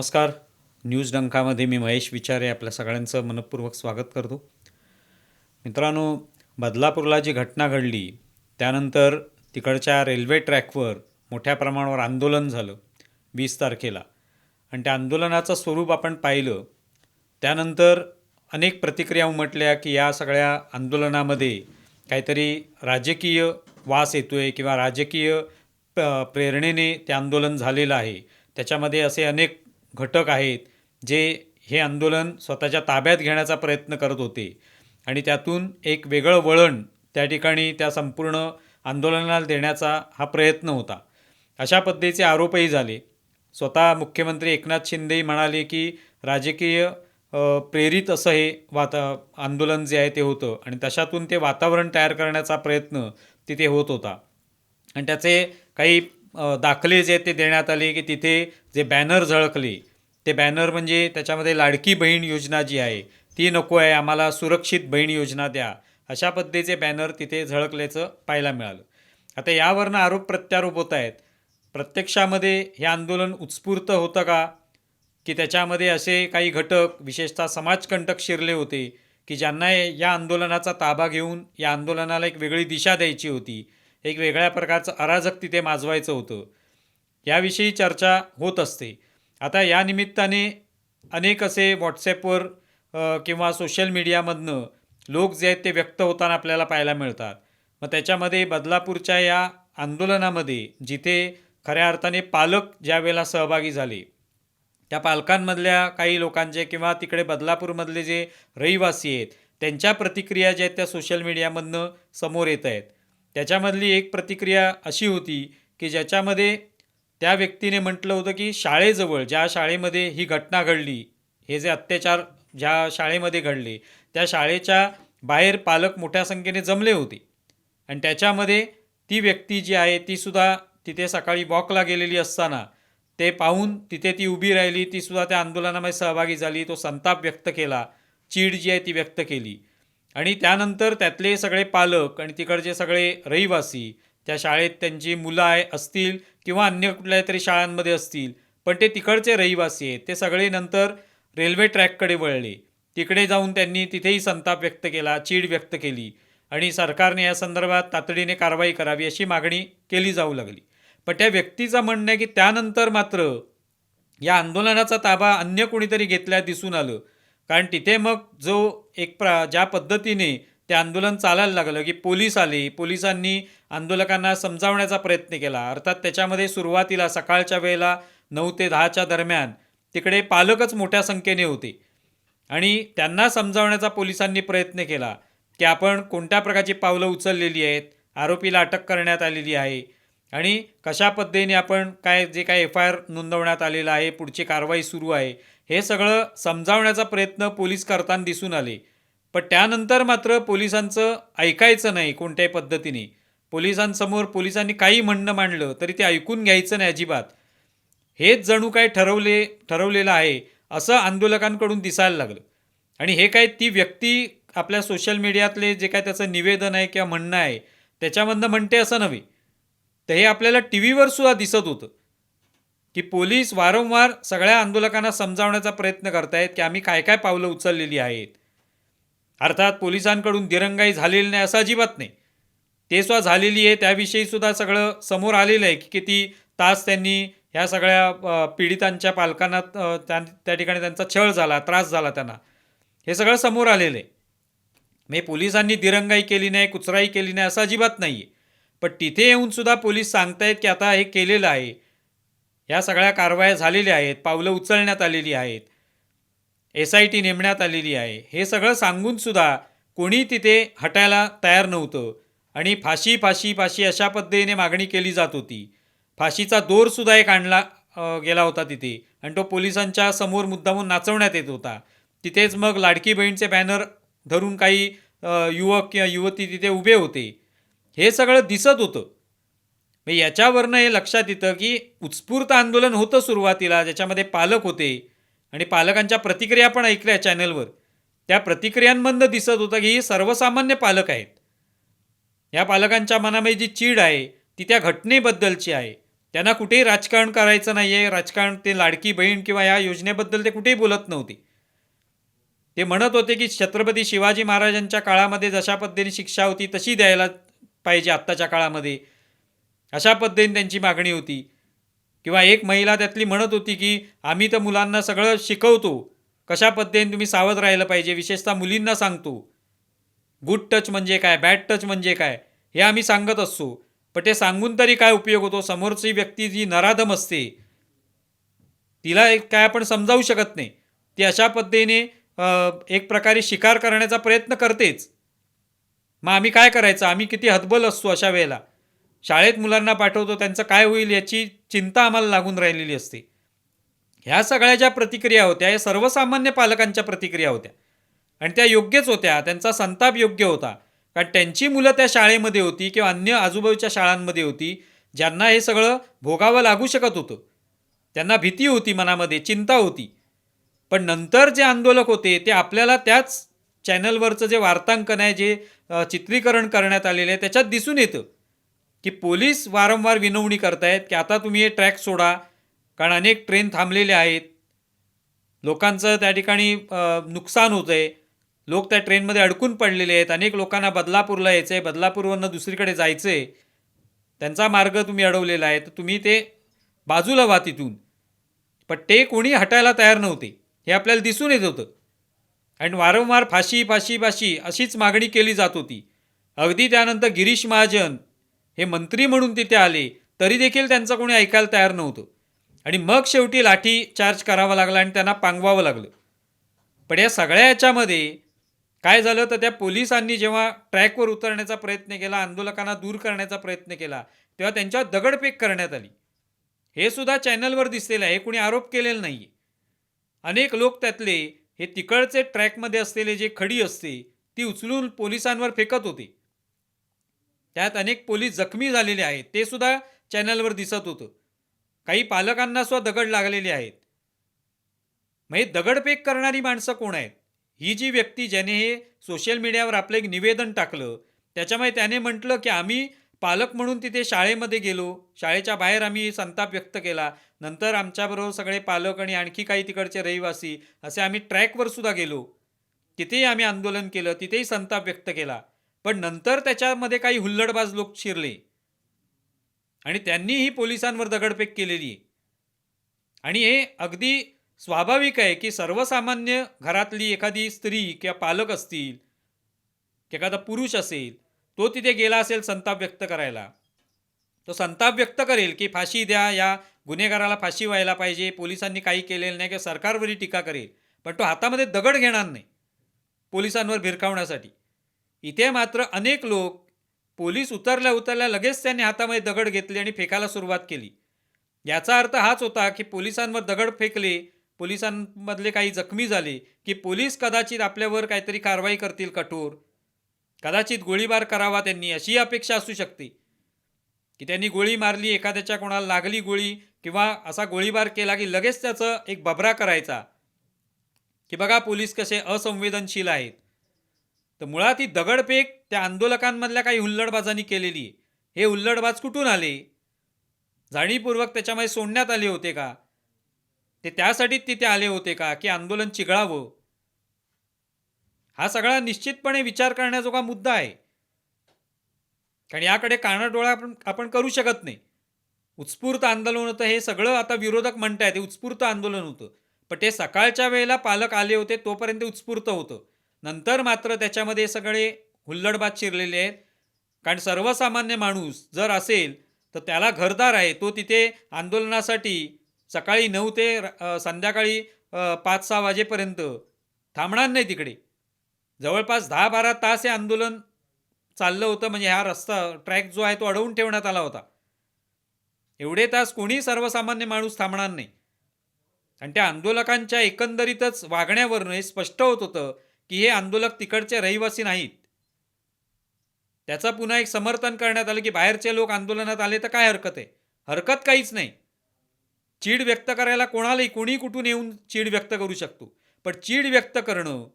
नमस्कार. न्यूज डंकामध्ये मी महेश विचारे आपल्या सगळ्यांचं मनपूर्वक स्वागत करतो. मित्रांनो बदलापूरला जी घटना घडली त्यानंतर तिकडच्या रेल्वे ट्रॅकवर मोठ्या प्रमाणावर आंदोलन झालं वीस तारखेला. आणि त्या आंदोलनाचं स्वरूप आपण पाहिलं. त्यानंतर अनेक प्रतिक्रिया उमटल्या की या सगळ्या आंदोलनामध्ये काहीतरी राजकीय वास येतो आहे किंवा राजकीय प प्रेरणेने ते आंदोलन झालेलं आहे. त्याच्यामध्ये असे अनेक घटक आहेत जे हे आंदोलन स्वतःच्या ताब्यात घेण्याचा प्रयत्न करत होते. आणि त्यातून एक वेगळं वळण त्या ठिकाणी त्या संपूर्ण आंदोलनाला देण्याचा हा प्रयत्न होता. अशा पद्धतीचे आरोपही झाले. स्वतः मुख्यमंत्री एकनाथ शिंदेही म्हणाले की राजकीय प्रेरित असं हे वाता आंदोलन जे आहे ते होतं. आणि तशातून ते वातावरण तयार करण्याचा प्रयत्न तिथे होत होता. आणि त्याचे काही दाखले जे आहेत ते देण्यात आले की तिथे जे बॅनर झळकले ते बॅनर म्हणजे त्याच्यामध्ये लाडकी बहीण योजना जी आहे ती नको आहे आम्हाला सुरक्षित बहीण योजना द्या. अशा पद्धतीचे बॅनर तिथे झळकल्याचं पाहायला मिळालं. आता यावरनं आरोप प्रत्यारोप होत आहेत. प्रत्यक्षामध्ये हे आंदोलन उत्स्फूर्त होतं का? की त्याच्यामध्ये असे काही घटक विशेषतः समाजकंटक शिरले होते की ज्यांना या आंदोलनाचा ताबा घेऊन या आंदोलनाला एक वेगळी दिशा द्यायची होती एक वेगळ्या प्रकारचं अराजक तिथे माजवायचं होतं. याविषयी चर्चा होत असते. आता या निमित्ताने अनेक असे व्हॉट्सॲपवर किंवा सोशल मीडियामधनं लोक जे आहेत ते व्यक्त होताना आपल्याला पाहायला मिळतात. मग त्याच्यामध्ये बदलापूरच्या या आंदोलनामध्ये जिथे खऱ्या अर्थाने पालक ज्यावेळेला सहभागी झाले त्या पालकांमधल्या काही लोकांचे किंवा तिकडे बदलापूरमधले जे रहिवासी आहेत त्यांच्या प्रतिक्रिया ज्या आहेत त्या सोशल मीडियामधनं समोर येत आहेत. त्याच्यामधली एक प्रतिक्रिया अशी होती की ज्याच्यामध्ये त्या व्यक्तीने म्हटलं होतं की शाळेजवळ ज्या शाळेमध्ये ही घटना घडली हे जे अत्याचार ज्या शाळेमध्ये घडले त्या शाळेच्या बाहेर पालक मोठ्या संख्येने जमले होते. आणि त्याच्यामध्ये ती व्यक्ती जी आहे तीसुद्धा तिथे सकाळी वॉकला गेलेली असताना ते पाहून तिथे ती उभी राहिली तीसुद्धा त्या आंदोलनामध्ये सहभागी झाली तो संताप व्यक्त केला चीड जी आहे ती व्यक्त केली. आणि त्यानंतर त्यातले सगळे पालक आणि तिकडचे सगळे रहिवासी त्या शाळेत त्यांची मुलं आहे असतील किंवा अन्य कुठल्या तरी शाळांमध्ये असतील पण ते तिकडचे रहिवासी आहेत. ते सगळे नंतर रेल्वे ट्रॅककडे वळले. तिकडे जाऊन त्यांनी तिथेही संताप व्यक्त केला चीड व्यक्त केली आणि सरकारने या संदर्भात तातडीने कारवाई करावी अशी मागणी केली जाऊ लागली. पण त्या व्यक्तीचं म्हणणं आहे की त्यानंतर मात्र या आंदोलनाचा ताबा अन्य कोणीतरी घेतल्या दिसून आलं. कारण तिथे मग जो एक प्रा ज्या पद्धतीने ते आंदोलन चालायला लागलं की पोलीस आले पोलिसांनी आंदोलकांना समजावण्याचा प्रयत्न केला. अर्थात त्याच्यामध्ये सुरुवातीला सकाळच्या वेळेला नऊ ते दहाच्या दरम्यान तिकडे पालकच मोठ्या संख्येने होते. आणि त्यांना समजावण्याचा पोलिसांनी प्रयत्न केला की आपण कोणत्या प्रकारची पावलं उचललेली आहेत आरोपीला अटक करण्यात आलेली आहे आणि कशा पद्धतीने आपण काय जे काय एफ आय आर नोंदवण्यात आलेलं आहे पुढची कारवाई सुरू आहे हे सगळं समजावण्याचा प्रयत्न पोलीस करताना दिसून आले. पण त्यानंतर मात्र पोलिसांचं ऐकायचं नाही कोणत्याही पद्धतीने. पोलिसांसमोर पोलिसांनी काही म्हणणं मांडलं तरी ते ऐकून घ्यायचं नाही अजिबात. हेच जणू काय ठरवले ठरवलेलं आहे असं आंदोलकांकडून दिसायला लागलं. आणि हे काय ती व्यक्ती आपल्या सोशल मीडियातले जे काय त्याचं निवेदन आहे किंवा म्हणणं आहे त्याच्यामधनं म्हणते असं नव्हे. तर हे आपल्याला टी व्हीवर सुद्धा दिसत होतं. की पोलीस वारंवार सगळ्या आंदोलकांना समजावण्याचा प्रयत्न करतायत की आम्ही काय काय पावलं उचललेली आहेत. अर्थात पोलिसांकडून दिरंगाई झालेली नाही असं अजिबात नाही. ते सुद्धा झालेली आहे. त्याविषयी सुद्धा सगळं समोर आलेलं आहे की किती तास त्यांनी ह्या सगळ्या पीडितांच्या पालकांना त्या त्या ठिकाणी त्यांचा छळ झाला त्रास झाला त्यांना. हे सगळं समोर आलेलं आहे. मी पोलिसांनी दिरंगाई केली नाही कुचराई केली नाही असं अजिबात नाही आहे पण तिथे येऊन सुद्धा पोलीस सांगतायत की आता हे केलेलं आहे. ह्या सगळ्या कारवाया झालेल्या आहेत. पावलं उचलण्यात आलेली आहेत. एस आय टी नेमण्यात आलेली आहे. हे सगळं सांगूनसुद्धा कोणी तिथे हटायला तयार नव्हतं. आणि फाशी फाशी फाशी अशा पद्धतीने मागणी केली जात होती. फाशीचा दोरसुद्धा एक आणला गेला होता तिथे आणि तो पोलिसांच्या समोर मुद्दामून नाचवण्यात येत होता. तिथेच मग लाडकी बहीणचे बॅनर धरून काही युवक किंवा युवती तिथे उभे होते. हे सगळं दिसत होतं. मग याच्यावरनं हे लक्षात येतं की उत्स्फूर्त आंदोलन होतं सुरुवातीला ज्याच्यामध्ये पालक होते आणि पालकांच्या प्रतिक्रिया पण ऐकल्या चॅनलवर त्या प्रतिक्रियांमधनं दिसत होतं की ही सर्वसामान्य पालक आहेत. या पालकांच्या मनामध्ये जी चीड आहे ती त्या घटनेबद्दलची आहे. त्यांना कुठेही राजकारण करायचं नाही आहे राजकारण ते लाडकी बहीण किंवा या योजनेबद्दल ते कुठेही बोलत नव्हते. ते म्हणत होते की छत्रपती शिवाजी महाराजांच्या काळामध्ये जशा पद्धतीने शिक्षा होती तशी द्यायला पाहिजे आत्ताच्या काळामध्ये. अशा पद्धतीने त्यांची मागणी होती. किंवा एक महिला त्यातली म्हणत होती की आम्ही तर मुलांना सगळं शिकवतो. कशा पद्धतीने तुम्ही सावध राहिलं पाहिजे? विशेषतः मुलींना सांगतो. गुड टच म्हणजे काय? बॅड टच म्हणजे काय? हे आम्ही सांगत असतो. पण ते सांगून तरी काय उपयोग होतो? समोरची व्यक्ती जी नराधम असते तिला एक काय आपण समजावू शकत नाही. ती अशा पद्धतीने एक प्रकारे शिकार करण्याचा प्रयत्न करतेच. मग आम्ही काय करायचं? आम्ही किती हतबल असतो अशा वेळेला. शाळेत मुलांना पाठवतो त्यांचं काय होईल याची चिंता आम्हाला लागून राहिलेली असते. ह्या सगळ्या ज्या प्रतिक्रिया होत्या या सर्वसामान्य पालकांच्या प्रतिक्रिया होत्या. आणि त्या योग्यच होत्या त्यांचा संताप योग्य होता. कारण त्यांची मुलं त्या शाळेमध्ये होती किंवा अन्य आजूबाजूच्या शाळांमध्ये होती ज्यांना हे सगळं भोगावं लागू शकत होतं. त्यांना भीती होती मनामध्ये चिंता होती. पण नंतर जे आंदोलक होते ते आपल्याला त्याच चॅनलवरचं जे वार्तांकन आहे जे चित्रीकरण करण्यात आलेलं आहे त्याच्यात दिसून येतं की पोलीस वारंवार विनवणी करतायत की आता तुम्ही हे ट्रॅक सोडा कारण अनेक ट्रेन थांबलेले आहेत. लोकांचं त्या ठिकाणी नुकसान होतं आहे लोक त्या ट्रेनमध्ये अडकून पडलेले आहेत. अनेक लोकांना बदलापूरला यायचं आहे बदलापूरवरनं दुसरीकडे जायचं आहे त्यांचा मार्ग तुम्ही अडवलेला आहे. तर तुम्ही ते बाजूला व्हा तिथून. पण ते कोणी हटायला तयार नव्हते. हे आपल्याला दिसून येत होतं. आणि वारंवार फाशी फाशी फाशी अशीच मागणी केली जात होती. अगदी त्यानंतर गिरीश महाजन हे मंत्री म्हणून तिथे आले. तरी देखील त्यांचं कोणी ऐकायला तयार नव्हतं. आणि मग शेवटी लाठी चार्ज करावा लागला आणि त्यांना पांगवावं लागलं. पण या सगळ्या याच्यामध्ये काय झालं तर त्या पोलिसांनी जेव्हा ट्रॅकवर उतरण्याचा प्रयत्न केला आंदोलकांना दूर करण्याचा प्रयत्न केला तेव्हा त्यांच्यावर दगडफेक करण्यात आली. हे सुद्धा चॅनलवर दिसलेलं आहे. हे कुणी आरोप केलेला नाही अनेक लोक त्यातले हे तिकडचे ट्रॅकमध्ये असलेले जे खडी असते ती उचलून पोलिसांवर फेकत होते. त्यात अनेक पोलीस जखमी झालेले आहेत. ते सुद्धा चॅनलवर दिसत होतं. काही पालकांना सुद्धा दगड लागलेले आहेत. मग हे दगडफेक करणारी माणसं कोण आहेत? ही जी व्यक्ती ज्याने हे सोशल मीडियावर आपलं एक निवेदन टाकलं त्याच्यामुळे त्याने म्हटलं की आम्ही पालक म्हणून तिथे शाळेमध्ये गेलो. शाळेच्या बाहेर आम्ही संताप व्यक्त केला. नंतर आमच्याबरोबर सगळे पालक आणि आणखी काही तिकडचे रहिवासी असे आम्ही ट्रॅकवर सुद्धा गेलो. तिथेही आम्ही आंदोलन केलं तिथेही संताप व्यक्त केला. पण नंतर त्याच्यामध्ये काही हुल्लडबाज लोक शिरले. आणि त्यांनीही पोलिसांवर दगडफेक केलेली. आहे आणि हे अगदी स्वाभाविक आहे की सर्वसामान्य घरातली एखादी स्त्री किंवा पालक असतील की एखादा पुरुष असेल तो तिथे गेला असेल संताप व्यक्त करायला. तो संताप व्यक्त करेल की फाशी द्या या गुन्हेगाराला फाशी व्हायला पाहिजे पोलिसांनी काही केलेलं नाही किंवा सरकारवरही टीका करेल. पण तो हातामध्ये दगड घेणार नाही पोलिसांवर भिरकावण्यासाठी. इथे मात्र अनेक लोक पोलीस उतरल्या उतरल्या लगेच त्यांनी हातामध्ये दगड घेतले आणि फेकायला सुरुवात केली. याचा अर्थ हाच होता की पोलिसांवर दगड फेकले पोलिसांमधले काही जखमी झाले की पोलीस कदाचित आपल्यावर काहीतरी कारवाई करतील कठोर. कदाचित गोळीबार करावा त्यांनी अशी अपेक्षा असू शकते. की त्यांनी गोळी मारली एखाद्याच्या कोणाला लागली गोळी किंवा असा गोळीबार केला की लगेच त्याचं एक बबरा करायचा. की बघा पोलीस कसे असंवेदनशील आहेत. तर मुळात ही दगडफेक त्या आंदोलकांमधल्या काही हुल्लडबाजांनी केलेली हे हुल्लडबाज कुठून आले? जाणीवपूर्वक त्याच्यामध्ये सोडण्यात आले होते का? ते त्यासाठीच तिथे आले होते का? की आंदोलन चिघळावं? हा सगळा निश्चितपणे विचार करण्याजोगा मुद्दा आहे. कारण याकडे कानाडोळा आपण आपण करू शकत नाही. उत्स्फूर्त आंदोलन होतं हे सगळं आता विरोधक म्हणतायत हे उत्स्फूर्त आंदोलन होतं. पण ते सकाळच्या वेळेला पालक आले होते तोपर्यंत उत्स्फूर्त होतं. नंतर मात्र त्याच्यामध्ये सगळे हुल्लडबाद शिरलेले आहेत. कारण सर्वसामान्य माणूस जर असेल तर त्याला घरदार आहे तो तिथे आंदोलनासाठी सकाळी नऊ ते संध्याकाळी पाच सहा वाजेपर्यंत. थांबणार नाही तिकडे. जवळपास दहा बारा तास हे आंदोलन चाललं होतं म्हणजे हा रस्ता ट्रॅक जो आहे तो अडवून ठेवण्यात आला होता. एवढे तास कोणी सर्वसामान्य माणूस थांबणार नाही. आणि त्या आंदोलकांच्या एकंदरीतच वागण्यावरून हे स्पष्ट होत होतं की हे आंदोलक तिकडचे रहिवासी नाहीत. त्याचं पुन्हा एक समर्थन करण्यात आलं की बाहेरचे लोक आंदोलनात आले तर काय हरकत आहे? हरकत काहीच नाही. चीड व्यक्त करायला कोणालाही कोणी कुठून येऊन चीड व्यक्त करू शकतो. पण चीड व्यक्त करणं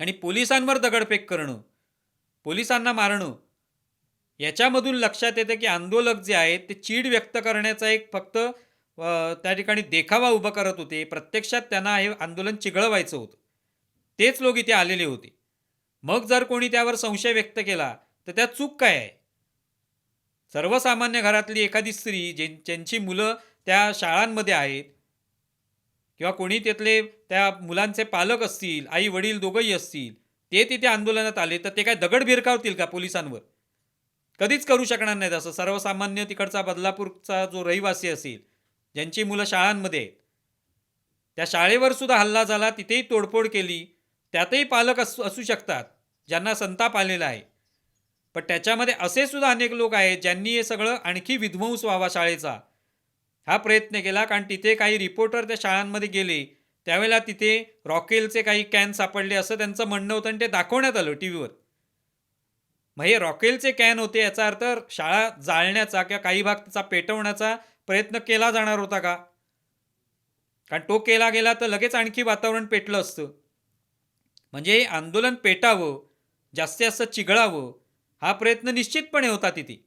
आणि पोलिसांवर दगडफेक करणं पोलिसांना मारणं याच्यामधून लक्षात येतं की आंदोलक जे आहेत ते चीड व्यक्त करण्याचा एक फक्त त्या ठिकाणी देखावा उभा करत होते. प्रत्यक्षात त्यांना हे आंदोलन चिघळवायचं होतं. तेच लोक इथे आलेले होते. मग जर कोणी त्यावर संशय व्यक्त केला तर त्यात चूक काय आहे? सर्वसामान्य घरातली एखादी स्त्री जे ज्यांची मुलं त्या शाळांमध्ये आहेत. किंवा कोणी तिथले त्या मुलांचे पालक असतील आई वडील दोघंही असतील ते तिथे आंदोलनात आले तर ते काय दगड भिरकावतील का पोलिसांवर? कधीच करू शकणार नाहीत असं सर्वसामान्य तिकडचा बदलापूरचा जो रहिवासी असेल ज्यांची मुलं शाळांमध्ये आहेत. त्या शाळेवर सुद्धा हल्ला झाला तिथेही तोडफोड केली त्यातही पालक असू असू शकतात ज्यांना संताप आलेला आहे. पण त्याच्यामध्ये असे सुद्धा अनेक लोक आहेत ज्यांनी हे सगळं आणखी विध्वंस व्हावा शाळेचा. हा प्रयत्न केला कारण तिथे काही रिपोर्टर त्या शाळांमध्ये गेले. त्यावेळेला तिथे रॉकेलचे काही कॅन सापडले असं त्यांचं म्हणणं होतं आणि ते दाखवण्यात आलं टी व्हीवर मग हे रॉकेलचे कॅन होते याचा अर्थ शाळा जाळण्याचा किंवा काही भाग त्याचा पेटवण्याचा प्रयत्न केला जाणार होता का? कारण तो केला गेला तर लगेच आणखी वातावरण पेटलं असतं. म्हणजे हे आंदोलन पेटावं जास्तीत जास्त चिघळावं हा प्रयत्न निश्चितपणे होता तिथे.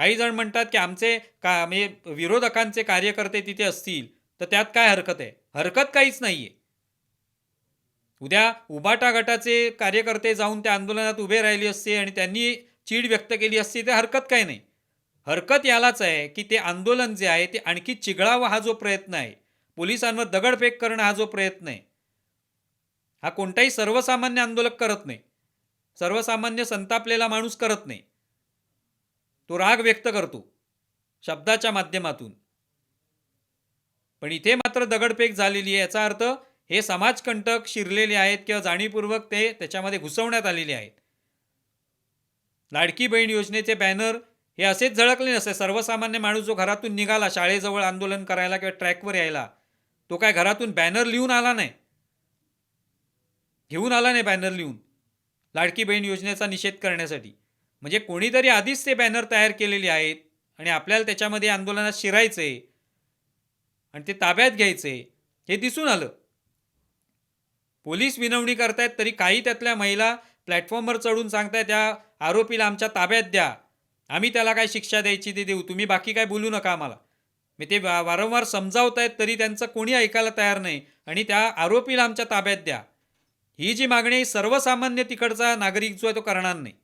काही जण म्हणतात की आमचे का म्हणजे विरोधकांचे कार्यकर्ते तिथे असतील तर त्यात काय हरकत आहे? हरकत काहीच नाही आहे उद्या उबाटा गटाचे कार्यकर्ते जाऊन त्या आंदोलनात उभे राहिले असते आणि त्यांनी चीड व्यक्त केली असती तर हरकत काय नाही. हरकत यालाच आहे की ते आंदोलन जे आहे ते आणखी चिघळावं हा जो प्रयत्न आहे. पोलिसांवर दगडफेक करणं हा जो प्रयत्न आहे. हा कोणताही सर्वसामान्य आंदोलक करत नाही. सर्वसामान्य संतापलेला माणूस करत नाही. तो राग व्यक्त करतो शब्दाच्या माध्यमातून. पण इथे मात्र दगडफेक झालेली आहे याचा अर्थ हे समाजकंटक शिरलेले आहेत किंवा जाणीवपूर्वक ते त्याच्यामध्ये घुसवण्यात आलेले आहेत. लाडकी बहीण योजनेचे बॅनर हे असेच झळकले नसते. सर्वसामान्य माणूस जो घरातून निघाला शाळेजवळ आंदोलन करायला किंवा ट्रॅकवर यायला तो काय घरातून बॅनर लिहून आला नाही? घेऊन आला नाही बॅनर लिहून लाडकी बहीण योजनेचा निषेध करण्यासाठी. म्हणजे कोणीतरी आधीच ते बॅनर तयार केलेले आहेत आणि आपल्याला त्याच्यामध्ये आंदोलनात शिरायचं आहे आणि ते ताब्यात घ्यायचं आहे हे दिसून आलं. पोलीस विनवणी करतायत तरी काही त्यातल्या महिला प्लॅटफॉर्मवर चढून सांगतायत त्या आरोपीला आमच्या ताब्यात द्या. आम्ही त्याला काय शिक्षा द्यायची ते देऊ. तुम्ही बाकी काय बोलू नका आम्हाला. मी ते वा- वारंवार समजावत आहेत तरी त्यांचं कोणी ऐकायला तयार नाही. आणि त्या आरोपीला आमच्या ताब्यात द्या. ही जी मागणी आहे, सर्वसामान्य तिकडचा नागरिक जो आहे तो करणार नाही.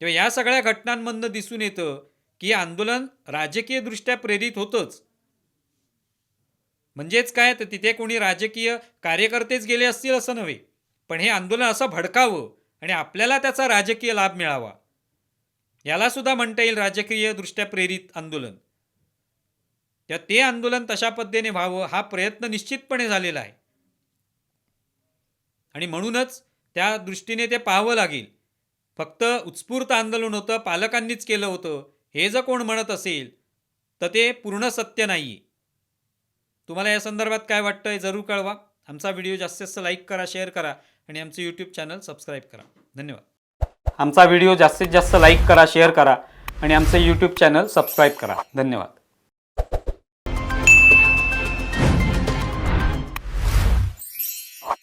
तेव्हा या सगळ्या घटनांमधनं दिसून येतं की आंदोलन राजकीयदृष्ट्या प्रेरित होतंच. म्हणजेच काय? तर तिथे कोणी राजकीय कार्यकर्तेच गेले असतील असं नव्हे. पण हे आंदोलन असं भडकावं आणि आपल्याला त्याचा राजकीय लाभ मिळावा. याला सुद्धा म्हणता येईल राजकीयदृष्ट्या प्रेरित आंदोलन. त्या ते आंदोलन तशा पद्धतीने व्हावं हा प्रयत्न निश्चितपणे झालेला आहे. आणि म्हणूनच त्या दृष्टीने ते पाहावं लागेल. फक्त उत्स्फूर्त आंदोलन होतं पालकांनीच केलं होतं. हे जर कोण म्हणत असेल तर ते पूर्ण सत्य नाही. तुम्हाला या संदर्भात काय वाटतं हे जरूर कळवा. आमचा व्हिडिओ जास्तीत जास्त लाईक करा शेअर करा आणि आमचं यूट्यूब चॅनल सबस्क्राईब करा. धन्यवाद. आमचा व्हिडिओ जास्तीत जास्त लाईक करा शेअर करा आणि आमचं यूट्यूब चॅनल सबस्क्राईब करा. धन्यवाद.